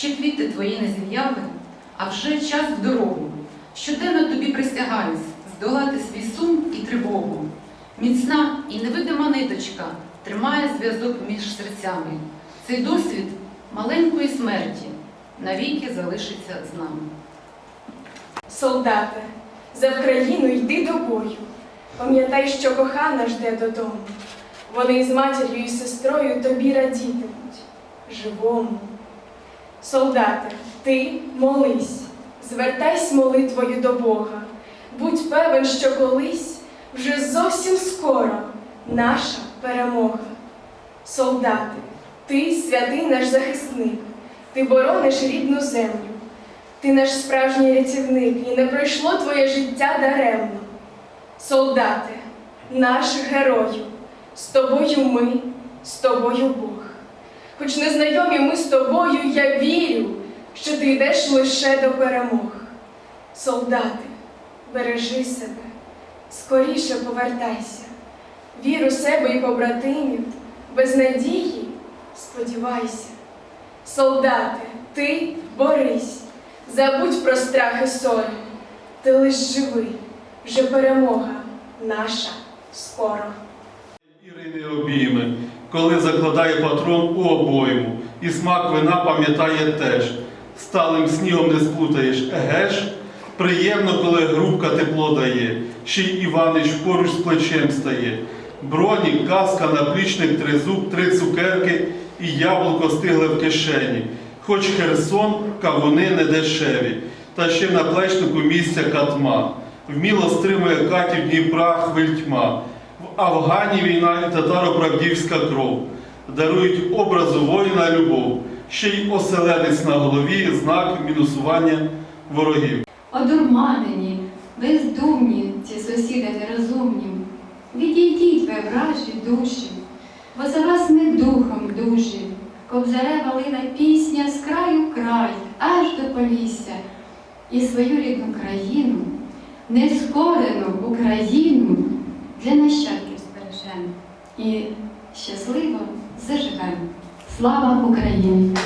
ще квіти твої не зів'яли, а вже час в дорогу. Щоденно тобі присягаюсь здолати свій сум і тривогу. Міцна і невидима ниточка тримає зв'язок між серцями. Цей досвід маленької смерті навіки залишиться з нами. Солдате, за Вкраїну йди до бою. Пам'ятай, що кохана жде додому. Вони з матір'ю і сестрою тобі радітимуть, живому. Солдате, ти молись, звертайся молитвою до Бога. Будь певен, що колись, вже зовсім скоро, наша перемога. Солдати, ти святий наш захисник, ти борониш рідну землю. Ти наш справжній рятівник, і не пройшло твоє життя даремно. Солдати, наш герою, з тобою ми, з тобою Бог. Хоч незнайомі ми з тобою, я вірю, що ти йдеш лише до перемог. Солдати, бережи себе, скоріше повертайся, вір у себе і побратимів, без надії сподівайся. Солдати, ти борись, забудь про страх і сором. Ти лиш живи, вже перемога наша скоро. Ірини обійми, коли закладає патрон у обойму, і смак вина пам'ятає теж. Сталим снігом не сплутаєш, еге ж? Приємно, коли грубка тепло дає, ще й Іванич поруч з плечем стає. Бронік, каска, наплічник, тризуб, три цукерки і яблуко стигле в кишені. Хоч Херсон, кавуни не дешеві, та ще в наплечнику місця катма. Вміло стримує катів Дніпра хвильтьма. В Афгані війна і татаро-правдівська кров. Дарують образу воїна любов, ще й оселедець на голові, знак мінусування ворогів. Одурманені, бездумні ці сусіди нерозумні. Відійдіть ви вражі душі, бо за вас ми духом дужі. Кобзарева лина пісня з краю край, аж до Полісся. І свою рідну країну, нескорену Україну для нащадків збережемо. І щасливо заживемо. Слава Україні!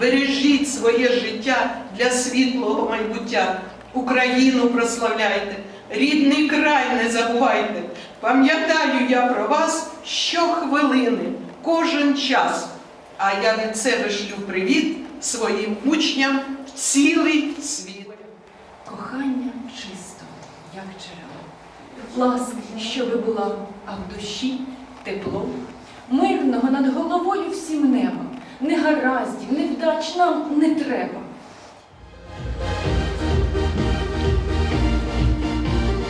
Бережіть своє життя для світлого майбуття. Україну прославляйте, рідний край не забувайте. Пам'ятаю я про вас щохвилини, кожен час. А я від себе шлю привіт своїм учням в цілий світ. Кохання чисто, як джерело ласки, щоби була, а в душі тепло, мирного над головою всім небом, негараздів, невдач нам не треба.